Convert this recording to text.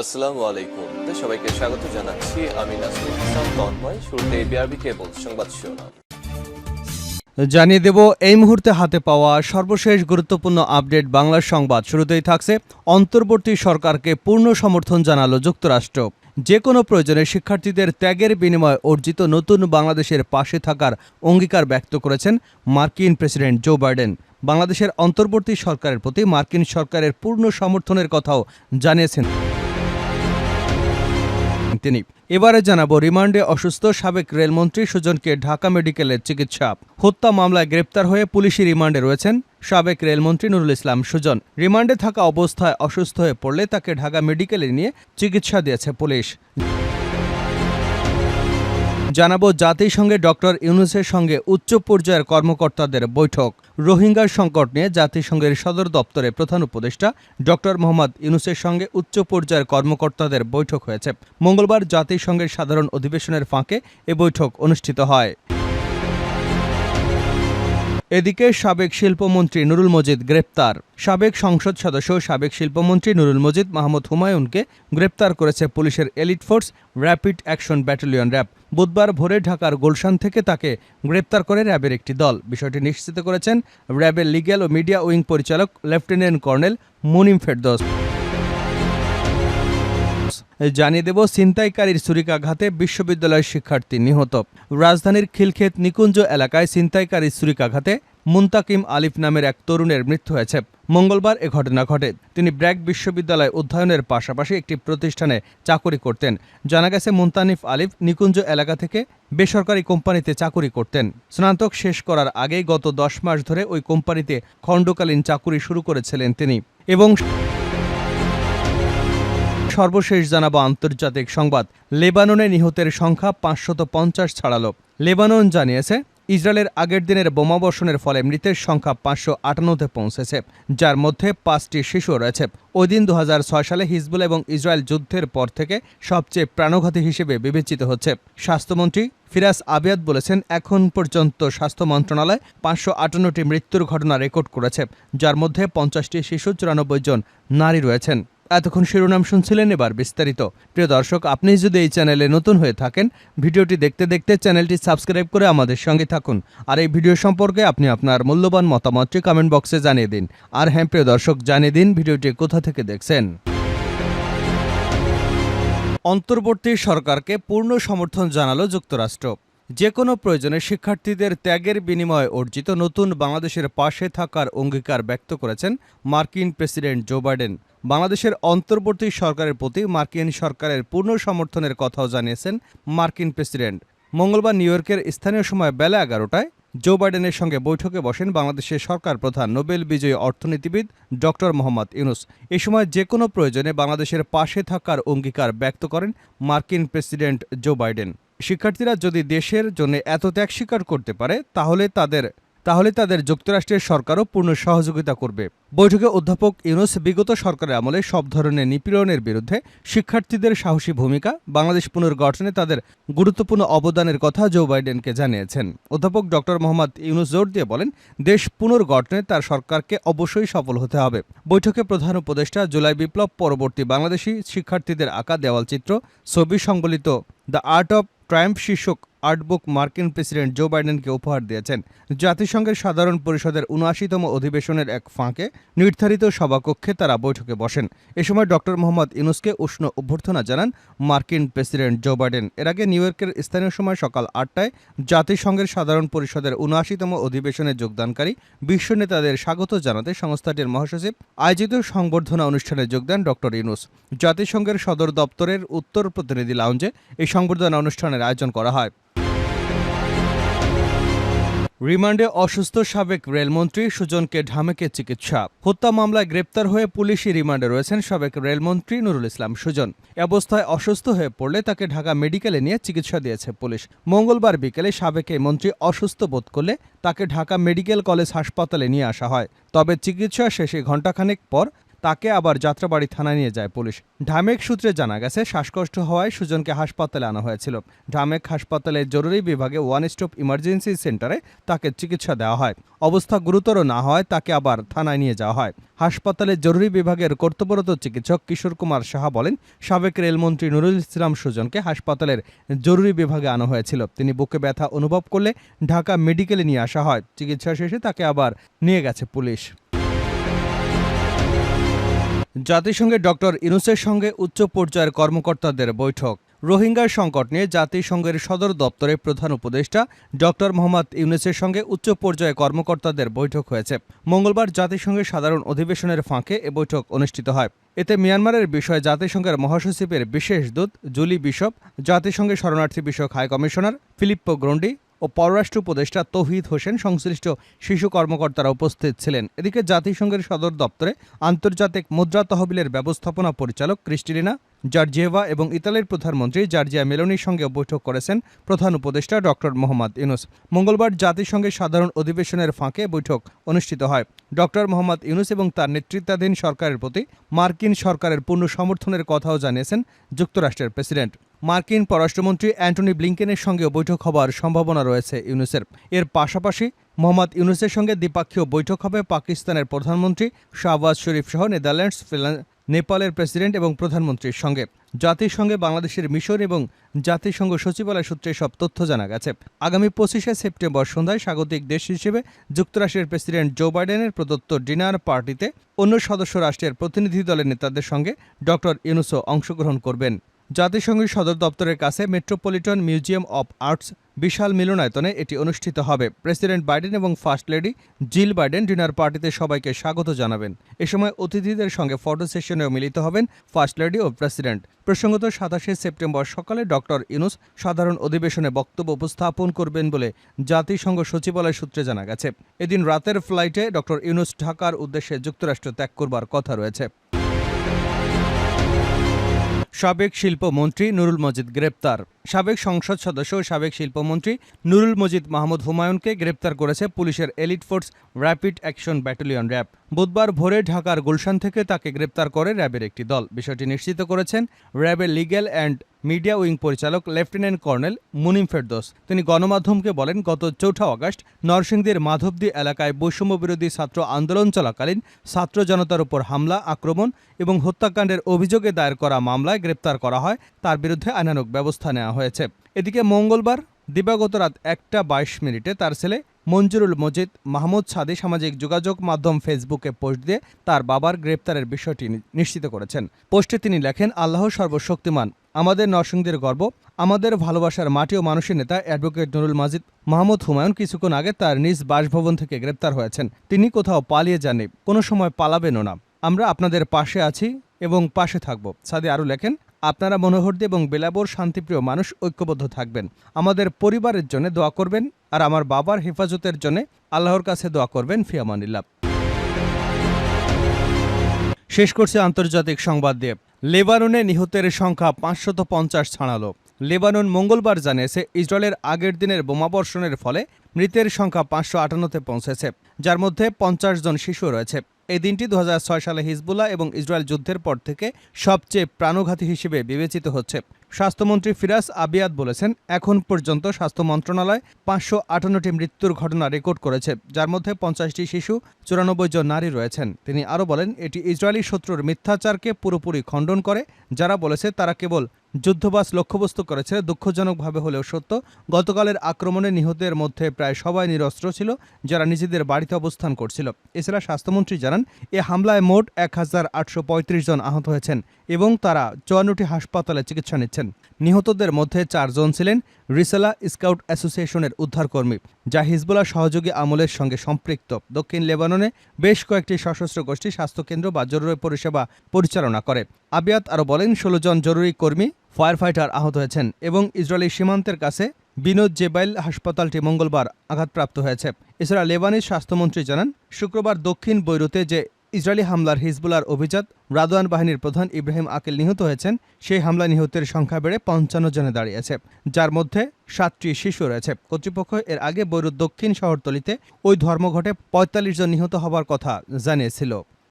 আসসালামু আলাইকুম। সবাইকে স্বাগত জানাচ্ছি। আমি নাসরুল ইসলাম, তন্ময়। শুরুতে বিআরবি কেবল সংবাদ শিরোনাম। জানিয়ে দেব, এই মুহূর্তে হাতে পাওয়া সর্বশেষ গুরুত্বপূর্ণ আপডেট বাংলার সংবাদ। শুরুতেই থাকছে অন্তর্বর্তী সরকারকে পূর্ণ সমর্থন জানালো যুক্তরাষ্ট্র। যে কোনো প্রয়োজনে শিক্ষার্থীদের ত্যাগের বিনিময়ে অর্জিত নতুন বাংলাদেশের পাশে থাকার অঙ্গীকার ব্যক্ত করেছেন মার্কিন প্রেসিডেন্ট জো বাইডেন। বাংলাদেশের অন্তর্বর্তী সরকারের প্রতি মার্কিন সরকারের পূর্ণ সমর্থনের কথাও জানিয়েছেন। তিনি। এবারে জানাব, রিমান্ডে অসুস্থ সাবেক রেলমন্ত্রী সুজনকে ঢাকা মেডিকেলের চিকিৎসা। হত্যা মামলায় গ্রেপ্তার হয়ে পুলিশি রিমান্ডে রয়েছেন সাবেক রেলমন্ত্রী নুরুল ইসলাম সুজন। রিমান্ডে থাকা অবস্থায় অসুস্থ হয়ে পড়লে তাকে ঢাকা মেডিকেলে নিয়ে চিকিৎসা দিয়েছে পুলিশ। জানাব জাতিসংঘে ডক্টর ইউনুসের সঙ্গে উচ্চ পর্যায়ের কর্মকর্তাদের বৈঠক। রোহিঙ্গার সংকট নিয়ে জাতিসংঘের সদর দপ্তরে প্রধান উপদেষ্টা ডক্টর মোহাম্মদ ইউনুসের সঙ্গে উচ্চ পর্যায়ের কর্মকর্তাদের বৈঠক হয়েছে। মঙ্গলবার জাতিসংঘের সাধারণ অধিবেশনের ফাঁকে এ বৈঠক অনুষ্ঠিত হয়। এদিকে সাবেক শিল্পমন্ত্রী নুরুল মজিদ গ্রেপ্তার। সাবেক সংসদ সদস্য সাবেক শিল্পমন্ত্রী নুরুল মজিদ মাহমুদ হুমায়ুনকে গ্রেপ্তার করেছে পুলিশের elite force rapid action battalion RAB. বুধবার ভোরে ঢাকার গুলশান থেকে তাকে গ্রেপ্তার করে র্যাবের একটি দল। বিষয়টি নিশ্চিত করেছেন র্যাবের লিগ্যাল ও মিডিয়া উইং পরিচালক লেফটেন্যান্ট কর্নেল মুনিম ফেরদৌস। জানিয়ে দেব, ছিনতাইকারীর ছুরিকাঘাতে বিশ্ববিদ্যালয়ের শিক্ষার্থী নিহত। রাজধানীর খিলক্ষেত নিকুঞ্জ এলাকায় ছিনতাইকারীর ছুরিকাঘাতে মুন্তাকিম আলিফ নামের এক তরুণের মৃত্যু হয়েছে। মঙ্গলবার এ ঘটনা ঘটে। তিনি ব্র্যাক বিশ্ববিদ্যালয় অধ্যয়নের পাশাপাশি একটি প্রতিষ্ঠানে চাকরি করতেন। জানা গেছে, মুন্তানিফ আলিফ নিকুঞ্জ এলাকা থেকে বেসরকারি কোম্পানিতে চাকুরি করতেন। স্নাতক শেষ করার আগেই গত দশ মাস ধরে ওই কোম্পানিতে খণ্ডকালীন চাকুরি শুরু করেছিলেন তিনি। এবং সর্বশেষ জানাব আন্তর্জাতিক সংবাদ। লেবাননে নিহতের সংখ্যা পাঁচশত পঞ্চাশ ছাড়ালো। লেবানন জানিয়েছে, ইসরায়েলের আগের দিনের বোমাবর্ষণের ফলে মৃতের সংখ্যা পাঁচশো আটান্নতে পৌঁছেছে, যার মধ্যে পাঁচটি শিশু রয়েছে। ওই দিন দু হাজার ছয় সালে হিজবুল এবং ইসরায়েল যুদ্ধের পর থেকে সবচেয়ে প্রাণঘাতী হিসেবে বিবেচিত হচ্ছে। স্বাস্থ্যমন্ত্রী ফিরাজ আবিয়াদ বলেছেন, এখন পর্যন্ত স্বাস্থ্য মন্ত্রণালয় পাঁচশো আটান্নটি মৃত্যুর ঘটনা রেকর্ড করেছে, যার মধ্যে পঞ্চাশটি শিশু, চুরানব্বই জন নারী রয়েছেন। এতক্ষণ শিরোনাম শুনছিলেন এবার বিস্তারিত। প্রিয় দর্শক, আপনি যদি এই চ্যানেলে নতুন হয়ে থাকেন, ভিডিওটি দেখতে দেখতে চ্যানেলটি সাবস্ক্রাইব করে আমাদের সঙ্গে থাকুন। আর এই ভিডিও সম্পর্কে আপনি আপনার মূল্যবান মতামতটি কমেন্ট বক্সে জানিয়ে দিন। আর হ্যাঁ প্রিয় দর্শক, জানিয়ে দিন ভিডিওটি কোথা থেকে দেখছেন। অন্তর্বর্তী সরকারকে পূর্ণ সমর্থন জানালো যুক্তরাষ্ট্র। যে কোনো প্রয়োজনে শিক্ষার্থীদের ত্যাগের বিনিময়ে অর্জিত নতুন বাংলাদেশের পাশে থাকার অঙ্গীকার ব্যক্ত করেছেন মার্কিন প্রেসিডেন্ট জো বাইডেন। বাংলাদেশের অন্তর্বর্তী সরকারের প্রতি মার্কিন সরকারের পূর্ণ সমর্থনের কথাও জানিয়েছেন মার্কিন প্রেসিডেন্ট। মঙ্গলবার নিউ ইয়র্কের স্থানীয় সময় বেলা এগারোটায় জো বাইডেনের সঙ্গে বৈঠকে বসেন বাংলাদেশের সরকার প্রধান, নোবেল বিজয়ী অর্থনীতিবিদ ডক্টর মোহাম্মদ ইউনুস। এ সময় যে কোনো প্রয়োজনে বাংলাদেশের পাশে থাকার অঙ্গীকার ব্যক্ত করেন মার্কিন প্রেসিডেন্ট জো বাইডেন। শিক্ষার্থীরা যদি দেশের জন্য এত ত্যাগ স্বীকার করতে পারে, তাহলে তাদের তাহলে তাদের যুক্তরাষ্ট্রের সরকারও পূর্ণ সহযোগিতা করবে। বৈঠকে অধ্যাপক ইউনুস বিগত সরকারের আমলে সব ধরনের নিপীড়নের বিরুদ্ধে শিক্ষার্থীদের সাহসী ভূমিকা, বাংলাদেশ পুনর্গঠনে তাদের গুরুত্বপূর্ণ অবদানের কথা জো বাইডেনকে জানিয়েছেন। অধ্যাপক ডক্টর মোহাম্মদ ইউনুস জোর দিয়ে বলেন, দেশ পুনর্গঠনে তার সরকারকে অবশ্যই সফল হতে হবে। বৈঠকে প্রধান উপদেষ্টা জুলাই বিপ্লব পরবর্তী বাংলাদেশি শিক্ষার্থীদের আঁকা দেওয়ালচিত্র ছবি সংবলিত দ্য আর্ট অব ট্রায়াম্প শীর্ষক আর্টবুক মার্কিন প্রেসিডেন্ট জো বাইডেনকে উপহার দিয়েছেন। জাতিসংঘের সাধারণ পরিষদের উনআশিতম অধিবেশনের এক ফাঁকে নির্ধারিত সভাকক্ষে তারা বৈঠকে বসেন। এ সময় ডক্টর মোহাম্মদ ইউনুসকে উষ্ণ অভ্যর্থনা জানান মার্কিন প্রেসিডেন্ট জো বাইডেন। এর আগে নিউ ইয়র্কের স্থানীয় সময় সকাল আটটায় জাতিসংঘের সাধারণ পরিষদের উনআশিতম অধিবেশনে যোগদানকারী বিশ্ব নেতাদের স্বাগত জানাতে সংস্থাটির মহাসচিব আয়োজিত সংবর্ধনা অনুষ্ঠানে যোগ দেন ডক্টর ইউনুস। জাতিসংঘের সদর দপ্তরের উত্তর প্রতিনিধি লাউঞ্জে এই সংবর্ধনা অনুষ্ঠানের আয়োজন করা হয়। রিমান্ডে অসুস্থ সাবেক রেলমন্ত্রী সুজনকে ঢামেকে চিকিৎসা। হত্যা মামলায় গ্রেপ্তার হয়ে পুলিশি রিমান্ডে রয়েছেন সাবেক রেলমন্ত্রী নুরুল ইসলাম সুজন। অবস্থায় অসুস্থ হয়ে পড়লে তাকে ঢাকা মেডিকেলে নিয়ে চিকিৎসা দিয়েছে পুলিশ। মঙ্গলবার বিকেলে সাবেক এই মন্ত্রী অসুস্থ বোধ করলে তাকে ঢাকা মেডিকেল কলেজ হাসপাতালে নিয়ে আসা হয়। তবে চিকিৎসা শেষে ঘণ্টাখানেক পর তাকে আবার যাত্রাবাড়ি থানায় নিয়ে যায় পুলিশ। ঢামেক সূত্রে জানা গেছে, শ্বাসকষ্ট হওয়ায় সুজনকে হাসপাতালে আনা হয়েছিল। ঢামেক হাসপাতালের জরুরি বিভাগে ওয়ান স্টপ ইমার্জেন্সি সেন্টারে তাকে চিকিৎসা দেওয়া হয়। অবস্থা গুরুতর না হওয়ায় তাকে আবার থানায় নিয়ে যাওয়া হয়। হাসপাতালের জরুরি বিভাগের কর্তব্যরত চিকিৎসক কিশোর কুমার সাহা বলেন, সাবেক রেলমন্ত্রী নুরুল ইসলাম সুজনকে হাসপাতালের জরুরি বিভাগে আনা হয়েছিল। তিনি বুকে ব্যথা অনুভব করলে ঢাকা মেডিকেলে নিয়ে আসা হয়। চিকিৎসা শেষে তাকে আবার নিয়ে গেছে পুলিশ। জাতিসংঘে ডক্টর ইনুসের সঙ্গে উচ্চ পর্যায়ের কর্মকর্তাদের বৈঠক। রোহিঙ্গার সংকট নিয়ে জাতিসংঘের সদর দপ্তরের প্রধান উপদেষ্টা ডক্টর মোহাম্মদ ইউনুসের সঙ্গে উচ্চ পর্যায়ে কর্মকর্তাদের বৈঠক হয়েছে। মঙ্গলবার জাতিসংঘের সাধারণ অধিবেশনের ফাঁকে এ বৈঠক অনুষ্ঠিত হয়। এতে মিয়ানমারের বিষয়ে জাতিসংঘের মহাসচিবের বিশেষ দূত জুলি বিশপ, জাতিসংঘের শরণার্থী বিষয়ক হাই কমিশনার ফিলিপ্পো গ্রন্ডি ও পররাষ্ট্র উপদেষ্টা তৌহিদ হোসেন সংশ্লিষ্ট শিশু কর্মকর্তারা উপস্থিত ছিলেন। এদিকে জাতিসংঘের সদর দপ্তরে আন্তর্জাতিক মুদ্রা তহবিলের ব্যবস্থাপনা পরিচালক ক্রিস্টিলিনা জার্জিয়েভা এবং ইতালির প্রধানমন্ত্রী জার্জিয়া মেলোনির সঙ্গে বৈঠক করেছেন প্রধান উপদেষ্টা ডক্টর মোহাম্মদ ইউনুস। মঙ্গলবার জাতিসংঘের সাধারণ অধিবেশনের ফাঁকে বৈঠক অনুষ্ঠিত হয়। ডক্টর মোহাম্মদ ইউনুস এবং তার নেতৃত্বাধীন সরকারের প্রতি মার্কিন সরকারের পূর্ণ সমর্থনের কথাও জানিয়েছেন যুক্তরাষ্ট্রের প্রেসিডেন্ট। মার্কিন পররাষ্ট্রমন্ত্রী অ্যান্টনি ব্লিংকেনের সঙ্গেও বৈঠক হবার সম্ভাবনা রয়েছে ইউনুসের। এর পাশাপাশি মোহাম্মদ ইউনুসের সঙ্গে দ্বিপাক্ষীয় বৈঠক হবে পাকিস্তানের প্রধানমন্ত্রী শাহবাজ শরীফ সহ নেদারল্যান্ডস নেপালের প্রেসিডেন্ট এবং প্রধানমন্ত্রীর সঙ্গে। জাতিসংঘে বাংলাদেশের মিশন এবং জাতিসংঘ সচিবালয় সূত্রে সব তথ্য জানা গেছে। আগামী পঁচিশে সেপ্টেম্বর সন্ধ্যায় স্বাগতিক দেশ হিসেবে যুক্তরাষ্ট্রের প্রেসিডেন্ট জো বাইডেনের প্রদত্ত ডিনার পার্টিতে অন্য সদস্য রাষ্ট্রের প্রতিনিধি দলের নেতাদের সঙ্গে ডক্টর ইউনুসও অংশগ্রহণ করবেন। জাতিসংঘের সদর দপ্তরের কাছে মেট্রোপলিটন মিউজিয়াম অব আর্টস বিশাল মিলনায়তনে এটি অনুষ্ঠিত হবে। প্রেসিডেন্ট বাইডেন এবং first lady Jill Biden dinner পার্টিতে সবাইকে স্বাগত জানাবেন। এ সময় অতিথিদের সঙ্গে ফটো সেশনেও মিলিত হবেন ফার্স্ট লেডি ও প্রেসিডেন্ট। প্রসঙ্গত সাতাশে সেপ্টেম্বর সকালে ডক্টর ইউনুস সাধারণ অধিবেশনে বক্তব্য উপস্থাপন করবেন বলে জাতিসংঘ সচিবালয় সূত্রে জানা গেছে। এদিন রাতের ফ্লাইটে ডক্টর ইউনুস ঢাকার উদ্দেশ্যে যুক্তরাষ্ট্র ত্যাগ করবার কথা রয়েছে। সাবেক শিল্পমন্ত্রী নুরুল মজিদ গ্রেপ্তার। সাবেক সংসদ সদস্য ও সাবেক শিল্পমন্ত্রী নুরুল মজিদ মাহমুদ হুমায়ুনকে গ্রেপ্তার করেছে পুলিশের elite force rapid action battalion RAB বুধবার ভোরে ঢাকার গুলশান থেকে তাকে গ্রেপ্তার করে র্যাবের একটি দল। বিষয়টি নিশ্চিত করেছেন র্যাবের লিগ্যাল অ্যান্ড মিডিয়া উইং পরিচালক লেফটেন্যান্ট কর্নেল মুনিম ফেরদোস। তিনি গণমাধ্যমকে বলেন, গত চৌঠা আগস্ট নরসিংদীর মাধবদী এলাকায় বৈষম্য বিরোধী ছাত্র আন্দোলন চলাকালীন ছাত্র জনতার উপর হামলা, আক্রমণ এবং হত্যাকাণ্ডের অভিযোগে দায়ের করা মামলায় গ্রেপ্তার করা হয়। তার বিরুদ্ধে আইনানুগ ব্যবস্থা নেওয়া হয়েছে। এদিকে মঙ্গলবার, দিবাগত রাত একটা বাইশ মিনিটে তার ছেলে মঞ্জুরুল মজিদ মাহমুদ সাদি সামাজিক যোগাযোগ মাধ্যম ফেসবুকে পোস্ট দিয়ে তার বাবার গ্রেপ্তারের বিষয়টি নিশ্চিত করেছেন। পোস্টে তিনি লেখেন, আল্লাহ সর্বশক্তিমান। আমাদের নরসিংদীর গর্ব, আমাদের ভালোবাসার মাটি ও মানুষের নেতা অ্যাডভোকেট নুরুল মাজিদ মাহমুদ হুমায়ুন কিছুক্ষণ আগে তার নিজ বাসভবন থেকে গ্রেপ্তার হয়েছেন। তিনি কোথাও পালিয়ে যাননি, কোনো সময় পালাবেনও না। আমরা আপনাদের পাশে আছি এবং পাশে থাকব। সাদি আরও লেখেন আপনারা মনোহরদী এবং বেলাবোর শান্তিপ্রিয় মানুষ ঐক্যবদ্ধ থাকবেন। আমাদের পরিবারের জন্য দোয়া করবেন আর আমার বাবার হেফাজতের জন্য আল্লাহর কাছে দোয়া করবেন ফিয়ামানিল্লাহ। শেষ করছে আন্তর্জাতিক সংবাদ দিয়ে। লেবাননে নিহতের সংখ্যা পাঁচশত পঞ্চাশ ছাড়ালো। লেবানন মঙ্গলবার জানিয়েছে, ইসরায়েলের আগের দিনের বোমাবর্ষণের ফলে মৃতের সংখ্যা পাঁচশো আটান্নতে পৌঁছেছে। যার মধ্যে পঞ্চাশ জন শিশু রয়েছে। এই দিনটি দু হাজার ছয় সালে হিজবুল্লাহ এবং ইসরায়েল যুদ্ধের পর থেকে সবচেয়ে প্রাণঘাতী হিসেবে বিবেচিত হচ্ছে। স্বাস্থ্যমন্ত্রী ফিরাজ আবিয়াদ বলেছেন, এখন পর্যন্ত স্বাস্থ্য মন্ত্রণালয় পাঁচশো আটান্নটি মৃত্যুর ঘটনা রেকর্ড করেছে, যার মধ্যে পঞ্চাশটি শিশু, চুরানব্বই জন নারী রয়েছেন। তিনি আরও বলেন, এটি ইসরায়েলি শত্রুর মিথ্যাচারকে পুরোপুরি খণ্ডন করে, যারা বলেছে তারা কেবল যুদ্ধবাস লক্ষ্যবস্তু করেছে, দুঃখজনকভাবে হলেও সত্য, গতকালের আক্রমণে নিহতের মধ্যে প্রায় সবাই নিরস্ত্র ছিল, যারা নিজেদের বাড়িতে অবস্থান করছিল। এছাড়া স্বাস্থ্যমন্ত্রী জানান, এ হামলায় মোট এক হাজার আটশো পঁয়ত্রিশ জন আহত হয়েছেন এবং তারা চুয়ান্নটি হাসপাতালে চিকিৎসা নিচ্ছেন। নিহতদের মধ্যে চারজন ছিলেন রিসালা স্কাউট অ্যাসোসিয়েশনের উদ্ধারকর্মী, যা হিজবুল্লাহ সহযোগী আমলের সঙ্গে সম্পৃক্ত। দক্ষিণ লেবাননে বেশ কয়েকটি সশস্ত্র গোষ্ঠী স্বাস্থ্যকেন্দ্র বা জরুরি পরিষেবা পরিচালনা করে। আবিয়াত আরও বলেন, ষোলো জন জরুরি কর্মী ফায়ার ফাইটার আহত হয়েছেন এবং ইসরায়েলি সীমান্তের কাছে বিনোদ জেবাইল হাসপাতালটি মঙ্গলবার আঘাতপ্রাপ্ত হয়েছে। এছাড়া লেবানিজ স্বাস্থ্যমন্ত্রী জানান, শুক্রবার দক্ষিণ বৈরুতে যে ইসরায়েলি হামলার হিজবুলার অভিজাত রাদওয়ান বাহিনীর প্রধান ইব্রাহিম আকিল নিহত হয়েছেন, সেই হামলা নিহতের সংখ্যা বেড়ে পঞ্চান্ন জনে দাঁড়িয়েছে, যার মধ্যে সাতটি শিশু রয়েছে। কর্তৃপক্ষ এর আগে বৈরুত দক্ষিণ শহরতলিতে ওই ধর্মঘটে পঁয়তাল্লিশ জন নিহত হবার কথা জানিয়েছিল।